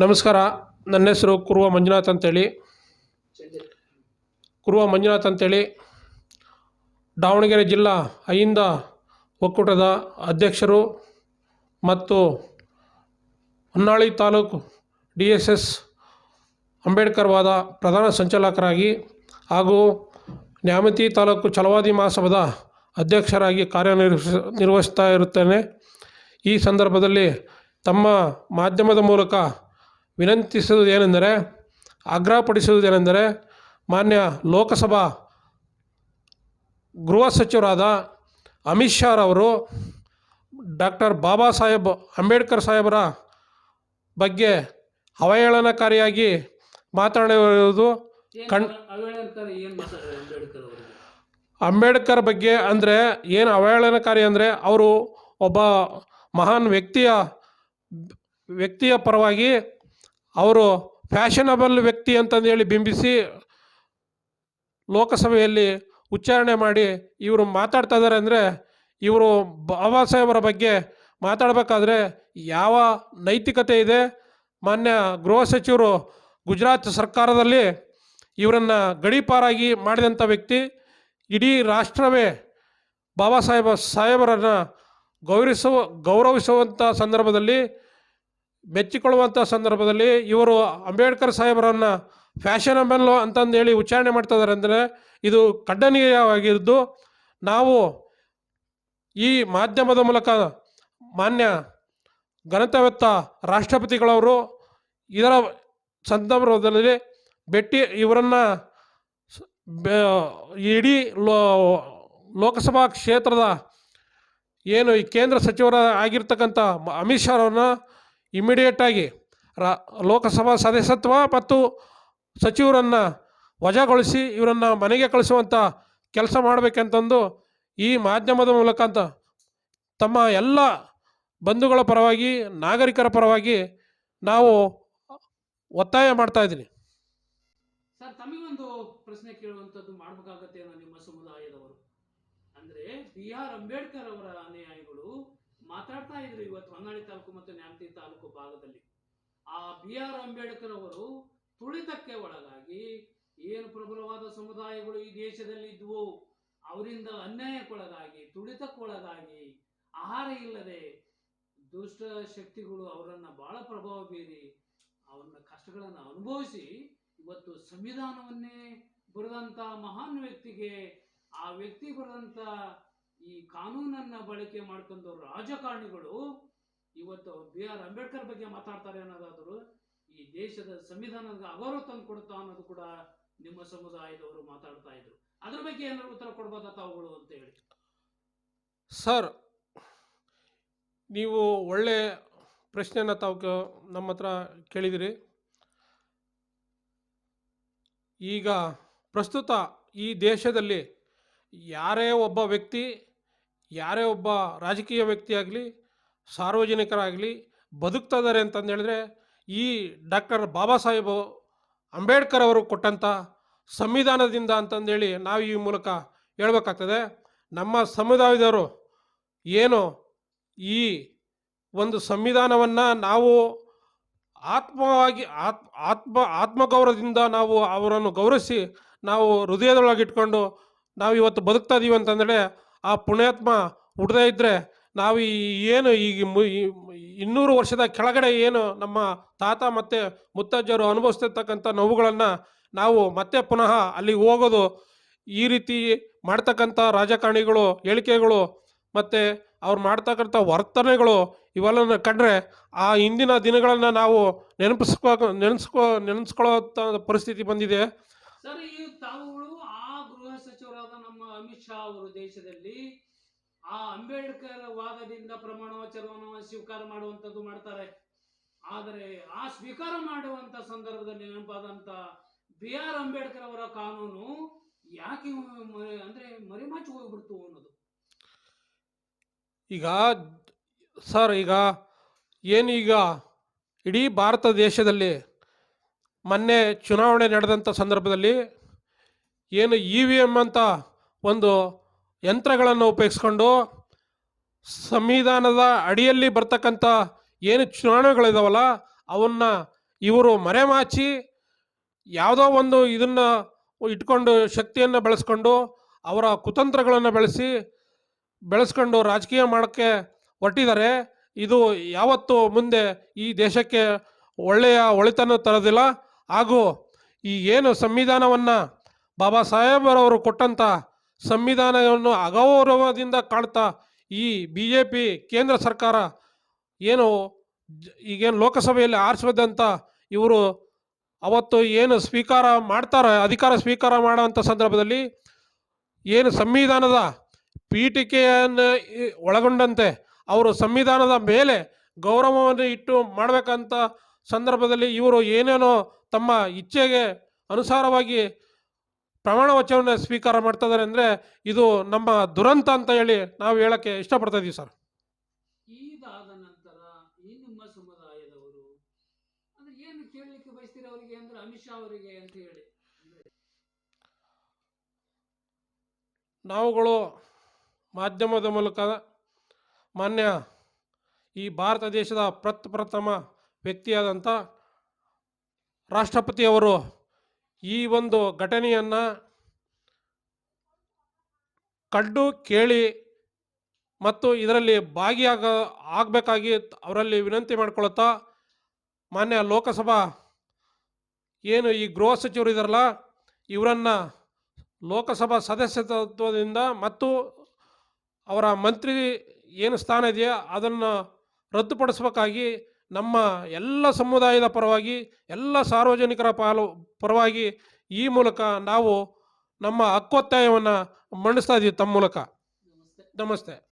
ನಮಸ್ಕಾರ. ನನ್ನ ಹೆಸರು ಕುರುವ ಮಂಜುನಾಥ್ ಅಂತೇಳಿ. ಕುರುವ ಮಂಜುನಾಥ್ ಅಂತೇಳಿ ದಾವಣಗೆರೆ ಜಿಲ್ಲಾ ಅಹಿಂದ ಒಕ್ಕೂಟದ ಅಧ್ಯಕ್ಷರು ಮತ್ತು ಹೊನ್ನಾಳಿ ತಾಲೂಕು ಡಿ ಎಸ್ ಎಸ್ ಅಂಬೇಡ್ಕರ್ವಾದ ಪ್ರಧಾನ ಸಂಚಾಲಕರಾಗಿ ಹಾಗೂ ನ್ಯಾಮತಿ ತಾಲೂಕು ಛಲವಾದಿ ಮಹಾಸಭಾದ ಅಧ್ಯಕ್ಷರಾಗಿ ಕಾರ್ಯನಿರ್ವಹಿಸ ನಿರ್ವಹಿಸ್ತಾ ಇರುತ್ತೇನೆ. ಈ ಸಂದರ್ಭದಲ್ಲಿ ತಮ್ಮ ಮಾಧ್ಯಮದ ಮೂಲಕ ವಿನಂತಿಸುವುದೇನೆಂದರೆ ಆಗ್ರಹಪಡಿಸುವುದೇನೆಂದರೆ ಮಾನ್ಯ ಲೋಕಸಭಾ ಗೃಹ ಸಚಿವರಾದ ಅಮಿತ್ ಶಾರವರು ಡಾಕ್ಟರ್ ಬಾಬಾ ಸಾಹೇಬ್ ಅಂಬೇಡ್ಕರ್ ಸಾಹೇಬರ ಬಗ್ಗೆ ಅವಹೇಳನಕಾರಿಯಾಗಿ ಮಾತನಾಡಿರುವುದು ಕಣ್ ಅಂಬೇಡ್ಕರ್ ಬಗ್ಗೆ ಅಂದರೆ ಏನು ಅವಹೇಳನಕಾರಿ ಅಂದರೆ ಅವರು ಒಬ್ಬ ಮಹಾನ್ ವ್ಯಕ್ತಿಯ ವ್ಯಕ್ತಿಯ ಪರವಾಗಿ ಅವರು ಫ್ಯಾಷನಬಲ್ ವ್ಯಕ್ತಿ ಅಂತಂದೇಳಿ ಬಿಂಬಿಸಿ ಲೋಕಸಭೆಯಲ್ಲಿ ಉಚ್ಚಾರಣೆ ಮಾಡಿ ಇವರು ಮಾತಾಡ್ತಾ ಇದ್ದಾರೆ ಅಂದರೆ ಇವರು ಬಾಬಾ ಸಾಹೇಬರ ಬಗ್ಗೆ ಮಾತಾಡಬೇಕಾದ್ರೆ ಯಾವ ನೈತಿಕತೆ ಇದೆ? ಮಾನ್ಯ ಗೃಹ ಸಚಿವರು ಗುಜರಾತ್ ಸರ್ಕಾರದಲ್ಲಿ ಇವರನ್ನು ಗಡೀಪಾರಾಗಿ ಮಾಡಿದಂಥ ವ್ಯಕ್ತಿ ಇಡೀ ರಾಷ್ಟ್ರವೇ ಬಾಬಾ ಸಾಹೇಬ ಸಾಹೇಬರನ್ನು ಗೌರವಿಸುವ ಗೌರವಿಸುವಂಥ ಸಂದರ್ಭದಲ್ಲಿ ಮೆಚ್ಚಿಕೊಳ್ಳುವಂಥ ಸಂದರ್ಭದಲ್ಲಿ ಇವರು ಅಂಬೇಡ್ಕರ್ ಸಾಹೇಬರನ್ನು ಫ್ಯಾಷನಬಲ್ ಅಂತಂದೇಳಿ ಉಚ್ಚಾರಣೆ ಮಾಡ್ತಾ ಇದ್ದಾರೆ ಅಂದರೆ ಇದು ಖಂಡನೀಯವಾಗಿದ್ದು ನಾವು ಈ ಮಾಧ್ಯಮದ ಮೂಲಕ ಮಾನ್ಯ ಘನತಾವೆತ್ತ ರಾಷ್ಟ್ರಪತಿಗಳವರು ಇದರ ಸಂದರ್ಭದಲ್ಲಿ ಭೇಟಿ ಇವರನ್ನು ಇಡೀ ಲೋ ಲೋಕಸಭಾ ಕ್ಷೇತ್ರದ ಏನು ಈ ಕೇಂದ್ರ ಸಚಿವರ ಆಗಿರ್ತಕ್ಕಂಥ ಅಮಿತ್ ಶಾ ಅವ್ರನ್ನ ಇಮಿಡಿಯೇಟಾಗಿ ರಾ, ಲೋಕಸಭಾ ಸದಸ್ಯತ್ವ ಮತ್ತು ಸಚಿವರನ್ನು ವಜಾಗೊಳಿಸಿ ಇವರನ್ನು ಮನೆಗೆ ಕಳಿಸುವಂಥ ಕೆಲಸ ಮಾಡಬೇಕಂತಂದು ಈ ಮಾಧ್ಯಮದ ಮೂಲಕ ಅಂತ ತಮ್ಮ ಎಲ್ಲ ಬಂಧುಗಳ ಪರವಾಗಿ, ನಾಗರಿಕರ ಪರವಾಗಿ ನಾವು ಒತ್ತಾಯ ಮಾಡ್ತಾ ಇದ್ದೀನಿ. ಸರ್, ತಮಗೊಂದು ಪ್ರಶ್ನೆ ಕೇಳುವಂಥದ್ದು ಮಾಡಬೇಕಾಗತ್ತೆ ನಿಮ್ಮ ಸಮುದಾಯದವರು. ಅಂದ್ರೆ ಬಿ ಅಂಬೇಡ್ಕರ್ ಅವರ ಅನುಯಾಯಿಗಳು ಮಾತಾಡ್ತಾ ಇದ್ರು ಇವತ್ತು ಹೊನ್ನಾಳಿ ತಾಲೂಕು ಮತ್ತು ನ್ಯಾಮತಿ ತಾಲೂಕು ಭಾಗದಲ್ಲಿ. ಆ ಬಿ ಆರ್ ಅಂಬೇಡ್ಕರ್ ಅವರು ತುಳಿತಕ್ಕೆ ಒಳಗಾಗಿ ಏನು ಪ್ರಬಲವಾದ ಸಮುದಾಯಗಳು ಈ ದೇಶದಲ್ಲಿ ಇದ್ವು, ಅವರಿಂದ ಅನ್ಯಾಯಕ್ಕೊಳಗಾಗಿ, ತುಳಿತಕ್ಕೊಳಗಾಗಿ ಆಹಾರ ಇಲ್ಲದೆ ದುಷ್ಟ ಶಕ್ತಿಗಳು ಅವರನ್ನು ಬಹಳ ಪ್ರಭಾವ ಬೀರಿ ಅವರನ್ನ ಕಷ್ಟಗಳನ್ನು ಅನುಭವಿಸಿ ಇವತ್ತು ಸಂವಿಧಾನವನ್ನೇ ಬರೆದಂತ ಮಹಾನ್ ವ್ಯಕ್ತಿಗೆ, ಆ ವ್ಯಕ್ತಿ ಬರೆದಂತ ಈ ಕಾನೂನನ್ನ ಬಳಕೆ ಮಾಡ್ಕೊಂಡು ರಾಜಕಾರಣಿಗಳು ಇವತ್ತು ಬಿ ಆರ್ ಅಂಬೇಡ್ಕರ್ ಬಗ್ಗೆ ಮಾತಾಡ್ತಾರೆ ಅನ್ನೋದಾದ್ರು ಈ ದೇಶದ ಸಂವಿಧಾನದ ಅವರು ತಂದು ಕೊಡುತ್ತಾ ಅನ್ನೋದು ಕೂಡ ನಿಮ್ಮ ಸಮುದಾಯದವರು ಮಾತಾಡ್ತಾ ಇದ್ರು. ಅದ್ರ ಬಗ್ಗೆ ಏನಾದ್ರು ಉತ್ತರ ಕೊಡ್ಬೋದಾ ತಾವುಗಳು ಅಂತ ಹೇಳಿ. ಸರ್, ನೀವು ಒಳ್ಳೆ ಪ್ರಶ್ನೆನ ತಾವು ನಮ್ಮ ಹತ್ರ ಕೇಳಿದಿರಿ. ಈಗ ಪ್ರಸ್ತುತ ಈ ದೇಶದಲ್ಲಿ ಯಾರೇ ಒಬ್ಬ ವ್ಯಕ್ತಿ, ಯಾರೇ ಒಬ್ಬ ರಾಜಕೀಯ ವ್ಯಕ್ತಿಯಾಗಲಿ ಸಾರ್ವಜನಿಕರಾಗಲಿ ಬದುಕ್ತಾ ಇದ್ದಾರೆ ಅಂತಂದು ಹೇಳಿದ್ರೆ, ಈ ಡಾಕ್ಟರ್ ಬಾಬಾ ಸಾಹೇಬ್ ಅಂಬೇಡ್ಕರ್ ಅವರು ಕೊಟ್ಟಂಥ ಸಂವಿಧಾನದಿಂದ ಅಂತಂದೇಳಿ ನಾವು ಈ ಮೂಲಕ ಹೇಳಬೇಕಾಗ್ತದೆ, ನಮ್ಮ ಸಮುದಾಯದವರು ಏನು ಈ ಒಂದು ಸಂವಿಧಾನವನ್ನು ನಾವು ಆತ್ಮವಾಗಿ ಆತ್ಮ ಆತ್ಮ, ಆತ್ಮಗೌರವದಿಂದ ನಾವು ಅವರನ್ನು ಗೌರವಿಸಿ ನಾವು ಹೃದಯದೊಳಗಿಟ್ಕೊಂಡು ನಾವು ಇವತ್ತು ಬದುಕ್ತಾ ಇದೀವಿ ಅಂತಂದರೆ ಆ ಪುಣ್ಯಾತ್ಮ ಹುಟ್ಟದೇ ಇದ್ದರೆ ನಾವು ಈ ಏನು ಈಗ ಇನ್ನೂರು ವರ್ಷದ ಕೆಳಗಡೆ ಏನು ನಮ್ಮ ತಾತ ಮತ್ತು ಮುತ್ತಜ್ಜರು ಅನುಭವಿಸ್ತಿರ್ತಕ್ಕಂಥ ನೋವುಗಳನ್ನು ನಾವು ಮತ್ತೆ ಪುನಃ ಅಲ್ಲಿಗೆ ಹೋಗೋದು, ಈ ರೀತಿ ಮಾಡ್ತಕ್ಕಂಥ ರಾಜಕಾರಣಿಗಳು, ಹೇಳಿಕೆಗಳು ಮತ್ತು ಅವ್ರು ಮಾಡ್ತಕ್ಕಂಥ ವರ್ತನೆಗಳು ಇವೆಲ್ಲ ಕಂಡ್ರೆ ಆ ಹಿಂದಿನ ದಿನಗಳನ್ನು ನಾವು ನೆನಪಿಸ್ಕೋ ನೆನೆಸ್ಕೊ ನೆನೆಸ್ಕೊಳ್ಳೋ ಪರಿಸ್ಥಿತಿ ಬಂದಿದೆ. ಸರ್ ತಾವುಗಳು ಸಚಿವರಾದ ನಮ್ಮ ಅಮಿತ್ ಶಾ ಅವರು ದೇಶದಲ್ಲಿ ಆ ಅಂಬೇಡ್ಕರ್ ವಾದದಿಂದ ಪ್ರಮಾಣ ವಚನವನ್ನು ಸ್ವೀಕಾರ ಮಾಡುವಂತದ್ದು ಮಾಡ್ತಾರೆ. ಆದರೆ ಆ ಸ್ವೀಕಾರ ಮಾಡುವಂತ ಸಂದರ್ಭದಲ್ಲಿ ನೆನಪಾದಂತ ಬಿ ಆರ್ ಅಂಬೇಡ್ಕರ್ ಅವರ ಕಾನೂನು ಯಾಕೆ ಅಂದ್ರೆ ಮರಿಮಾಚಿ ಹೋಗ್ಬಿಡ್ತು ಅನ್ನೋದು. ಈಗ ಸರ್, ಈಗ ಏನೀಗ ಇಡೀ ಭಾರತ ದೇಶದಲ್ಲಿ ಮೊನ್ನೆ ಚುನಾವಣೆ ನಡೆದಂಥ ಸಂದರ್ಭದಲ್ಲಿ ಏನು ಇ ವಿ ಎಂ ಅಂತ ಒಂದು ಯಂತ್ರಗಳನ್ನು ಉಪಯೋಗಿಸ್ಕೊಂಡು ಸಂವಿಧಾನದ ಅಡಿಯಲ್ಲಿ ಬರ್ತಕ್ಕಂಥ ಏನು ಚುನಾವಣೆಗಳಿದಾವಲ್ಲ, ಅವನ್ನ ಇವರು ಮರೆಮಾಚಿ ಯಾವುದೋ ಒಂದು ಇದನ್ನು ಇಟ್ಕೊಂಡು ಶಕ್ತಿಯನ್ನು ಬೆಳೆಸ್ಕೊಂಡು ಅವರ ಕುತಂತ್ರಗಳನ್ನು ಬೆಳೆಸಿ ಬೆಳೆಸ್ಕೊಂಡು ರಾಜಕೀಯ ಮಾಡೋಕ್ಕೆ ಹೊರಟಿದ್ದಾರೆ. ಇದು ಯಾವತ್ತೂ ಮುಂದೆ ಈ ದೇಶಕ್ಕೆ ಒಳ್ಳೆಯ ಒಳಿತನ್ನು ತರೋದಿಲ್ಲ. ಹಾಗೂ ಈ ಏನು ಸಂವಿಧಾನವನ್ನು ಬಾಬಾ ಸಾಹೇಬರವರು ಕೊಟ್ಟಂಥ ಸಂವಿಧಾನವನ್ನು ಅಗೌರವದಿಂದ ಕಾಣ್ತಾ ಈ ಬಿ ಜೆ ಪಿ ಕೇಂದ್ರ ಸರ್ಕಾರ ಏನು ಈಗೇನು ಲೋಕಸಭೆಯಲ್ಲಿ ಆರಿಸಿದಂಥ ಇವರು ಅವತ್ತು ಏನು ಸ್ವೀಕಾರ ಮಾಡ್ತಾರೆ, ಅಧಿಕಾರ ಸ್ವೀಕಾರ ಮಾಡೋವಂಥ ಸಂದರ್ಭದಲ್ಲಿ ಏನು ಸಂವಿಧಾನದ ಪೀಠಿಕೆಯನ್ನು ಒಳಗೊಂಡಂತೆ ಅವರು ಸಂವಿಧಾನದ ಮೇಲೆ ಗೌರವವನ್ನು ಇಟ್ಟು ಮಾಡಬೇಕಂತ ಸಂದರ್ಭದಲ್ಲಿ ಇವರು ಏನೇನೋ ತಮ್ಮ ಇಚ್ಛೆಗೆ ಅನುಸಾರವಾಗಿ ಪ್ರಮಾಣ ವಚನವನ್ನು ಸ್ವೀಕಾರ ಮಾಡ್ತಾ ಇದ್ದಾರೆ ಅಂದರೆ ಇದು ನಮ್ಮ ದುರಂತ ಅಂತ ಹೇಳಿ ನಾವು ಹೇಳಕ್ಕೆ ಇಷ್ಟಪಡ್ತಾ ಇದ್ದೀವಿ ಸರ್. ಇದಾದ ನಂತರ ಈ ನಿಮ್ಮ ಸಮುದಾಯದವರು ಅಂದ್ರೆ ಏನು ಕೇಳಲಿಕ್ಕೆ ಬಯಸ್ತೀರ ಅವರಿಗೆ ಅಂದ್ರೆ ಅಮಿತ್ ಶಾ ಅವರಿಗೆ ಅಂತ ಹೇಳಿ? ನಾವುಗಳು ಮಾಧ್ಯಮದ ಮೂಲಕ ಮಾನ್ಯ ಈ ಭಾರತ ದೇಶದ ಪ್ರಪ್ರಥಮ ವ್ಯಕ್ತಿಯಾದಂಥ ರಾಷ್ಟ್ರಪತಿಯವರು ಈ ಒಂದು ಘಟನೆಯನ್ನು ಕಡ್ಡು ಕೇಳಿ ಮತ್ತು ಇದರಲ್ಲಿ ಭಾಗಿಯಾಗ ಆಗಬೇಕಾಗಿ ಅವರಲ್ಲಿ ವಿನಂತಿ ಮಾಡಿಕೊಳ್ಳುತ್ತಾ ಮಾನ್ಯ ಲೋಕಸಭಾ ಏನು ಈ ಗೃಹ ಸಚಿವರು ಇದಾರಲ್ಲ, ಇವರನ್ನು ಲೋಕಸಭಾ ಸದಸ್ಯತ್ವದಿಂದ ಮತ್ತು ಅವರ ಮಂತ್ರಿ ಏನು ಸ್ಥಾನ ಇದೆಯೋ ಅದನ್ನು ರದ್ದುಪಡಿಸಬೇಕಾಗಿ ನಮ್ಮ ಎಲ್ಲ ಸಮುದಾಯದ ಪರವಾಗಿ, ಎಲ್ಲ ಸಾರ್ವಜನಿಕರ ಪಾಲು, ಪರವಾಗಿ ಈ ಮೂಲಕ ನಾವು ನಮ್ಮ ಹಕ್ಕೊತ್ತಾಯವನ್ನು ಮಂಡಿಸ್ತಾ ಇದ್ದೀವಿ ತಮ್ಮ ಮೂಲಕ. ನಮಸ್ತೆ.